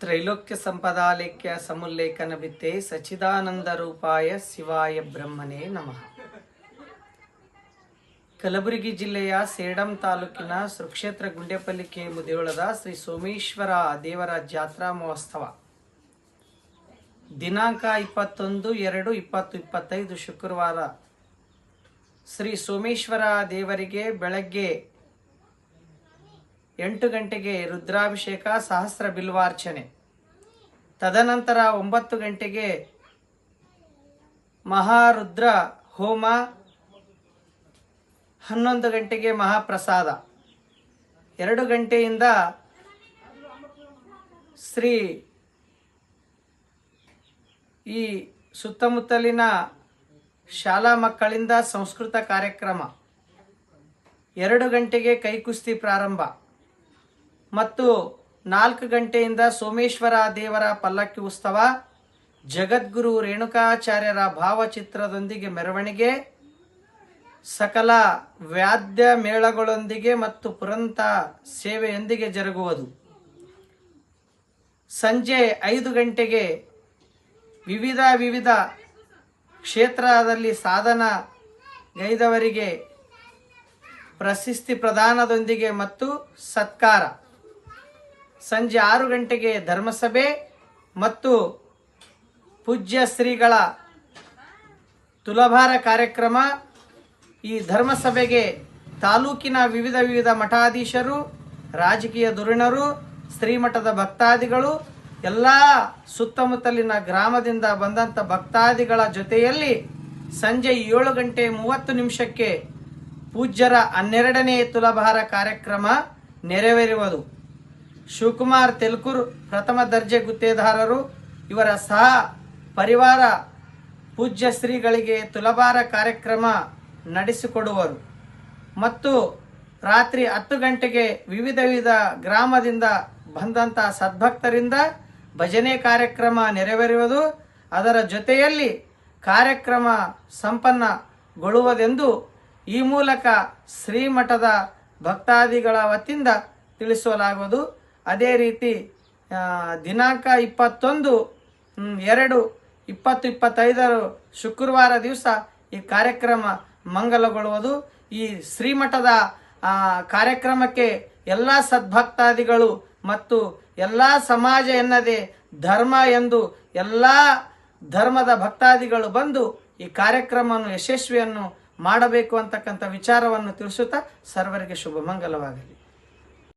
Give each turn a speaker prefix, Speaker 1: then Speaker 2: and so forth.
Speaker 1: ತ್ರೈಲೋಕ್ಯ ಸಂಪದಾಲೇಖ್ಯ ಸಮುಲ್ಲೇಖನ ಬಿತ್ತೆ ಸಚಿದಾನಂದ ರೂಪಾಯ ಶಿವಾಯ ಬ್ರಹ್ಮನೇ ನಮಃ. ಕಲಬುರಗಿ ಜಿಲ್ಲೆಯ ಸೇಡಂ ತಾಲೂಕಿನ ಸುಕ್ಷೇತ್ರ ಗುಂಡೆಪಲ್ಲಿಕೆ ಮುದಿಯೋಳದ ಶ್ರೀ ಸೋಮೇಶ್ವರ ದೇವರ ಜಾತ್ರಾ ಮಹೋತ್ಸವ. ದಿನಾಂಕ ಇಪ್ಪತ್ತೊಂದು ಎರಡು ಇಪ್ಪತ್ತು ಇಪ್ಪತ್ತೈದು ಶುಕ್ರವಾರ. ಶ್ರೀ ಸೋಮೇಶ್ವರ ದೇವರಿಗೆ ಬೆಳಗ್ಗೆ ಎಂಟು ಗಂಟೆಗೆ ರುದ್ರಾಭಿಷೇಕ, ಸಹಸ್ರ ಬಿಲ್ವಾರ್ಚನೆ. ತದನಂತರ ಒಂಬತ್ತು ಗಂಟೆಗೆ ಮಹಾರುದ್ರ ಹೋಮ, ಹನ್ನೊಂದು ಗಂಟೆಗೆ ಮಹಾಪ್ರಸಾದ. ಎರಡು ಗಂಟೆಯಿಂದ ಶ್ರೀ ಈ ಸುತ್ತಮುತ್ತಲಿನ ಶಾಲಾ ಮಕ್ಕಳಿಂದ ಸಂಸ್ಕೃತ ಕಾರ್ಯಕ್ರಮ. ಎರಡು ಗಂಟೆಗೆ ಕೈಕುಸ್ತಿ ಪ್ರಾರಂಭ. ಮತ್ತು ನಾಲ್ಕು ಗಂಟೆಯಿಂದ ಸೋಮೇಶ್ವರ ದೇವರ ಪಲ್ಲಕ್ಕಿ ಉತ್ಸವ, ಜಗದ್ಗುರು ರೇಣುಕಾಚಾರ್ಯರ ಭಾವಚಿತ್ರದೊಂದಿಗೆ ಮೆರವಣಿಗೆ, ಸಕಲ ವ್ಯಾದ್ಯ ಮೇಳಗಳೊಂದಿಗೆ ಮತ್ತು ಪುರಂತ ಸೇವೆಯೊಂದಿಗೆ ಜರುಗುವುದು. ಸಂಜೆ ಐದು ಗಂಟೆಗೆ ವಿವಿಧ ವಿವಿಧ ಕ್ಷೇತ್ರದಲ್ಲಿ ಸಾಧನ ಗೈದವರಿಗೆ ಪ್ರಶಸ್ತಿ ಪ್ರದಾನದೊಂದಿಗೆ ಮತ್ತು ಸತ್ಕಾರ. ಸಂಜೆ ಆರು ಗಂಟೆಗೆ ಧರ್ಮಸಭೆ ಮತ್ತು ಪೂಜ್ಯ ಶ್ರೀಗಳ ತುಲಭಾರ ಕಾರ್ಯಕ್ರಮ. ಈ ಧರ್ಮಸಭೆಗೆ ತಾಲೂಕಿನ ವಿವಿಧ ವಿವಿಧ ಮಠಾಧೀಶರು, ರಾಜಕೀಯ ಧುರೀಣರು, ಶ್ರೀಮಠದ ಭಕ್ತಾದಿಗಳು, ಎಲ್ಲ ಸುತ್ತಮುತ್ತಲಿನ ಗ್ರಾಮದಿಂದ ಬಂದಂಥ ಭಕ್ತಾದಿಗಳ ಜೊತೆಯಲ್ಲಿ ಸಂಜೆ ಏಳು ಗಂಟೆ ಮೂವತ್ತು ನಿಮಿಷಕ್ಕೆ ಪೂಜ್ಯರ ಹನ್ನೆರಡನೇ ತುಲಭಾರ ಕಾರ್ಯಕ್ರಮ ನೆರವೇರುವುದು. ಶಿವಕುಮಾರ್ ತೆಲ್ಕೂರ್ ಪ್ರಥಮ ದರ್ಜೆ ಗುತ್ತೇದಾರರು. ಇವರ ಸಹ ಪರಿವಾರ ಪೂಜ್ಯ ಶ್ರೀಗಳಿಗೆ ತುಲಭಾರ ಕಾರ್ಯಕ್ರಮ ನಡೆಸಿಕೊಡುವರು. ಮತ್ತು ರಾತ್ರಿ ಹತ್ತು ಗಂಟೆಗೆ ವಿವಿಧ ವಿವಿಧ ಗ್ರಾಮದಿಂದ ಬಂದಂಥ ಸದ್ಭಕ್ತರಿಂದ ಭಜನೆ ಕಾರ್ಯಕ್ರಮ ನೆರವೇರುವುದು. ಅದರ ಜೊತೆಯಲ್ಲಿ ಕಾರ್ಯಕ್ರಮ ಸಂಪನ್ನಗೊಳ್ಳುವುದೆಂದು ಈ ಮೂಲಕ ಶ್ರೀಮಠದ ಭಕ್ತಾದಿಗಳ ವತಿಯಿಂದ ತಿಳಿಸಲಾಗುವುದು. ಅದೇ ರೀತಿ ದಿನಾಂಕ ಇಪ್ಪತ್ತೊಂದು ಎರಡು, ಇಪ್ಪತ್ತು, ಇಪ್ಪತ್ತೈದರ ಶುಕ್ರವಾರ ದಿವಸ ಈ ಕಾರ್ಯಕ್ರಮ ಮಂಗಲಗೊಳ್ಳುವುದು. ಈ ಶ್ರೀಮಠದ ಕಾರ್ಯಕ್ರಮಕ್ಕೆ ಎಲ್ಲ ಸದ್ಭಕ್ತಾದಿಗಳು ಮತ್ತು ಎಲ್ಲ ಸಮಾಜ ಎನ್ನದೆ ಧರ್ಮ ಎಂದು ಎಲ್ಲ ಧರ್ಮದ ಭಕ್ತಾದಿಗಳು ಬಂದು ಈ ಕಾರ್ಯಕ್ರಮವನ್ನು, ಯಶಸ್ವಿಯನ್ನು ಮಾಡಬೇಕು ಅಂತಕ್ಕಂಥ ವಿಚಾರವನ್ನು ತಿಳಿಸುತ್ತಾ ಸರ್ವರಿಗೆ ಶುಭ ಮಂಗಲವಾಗಲಿ.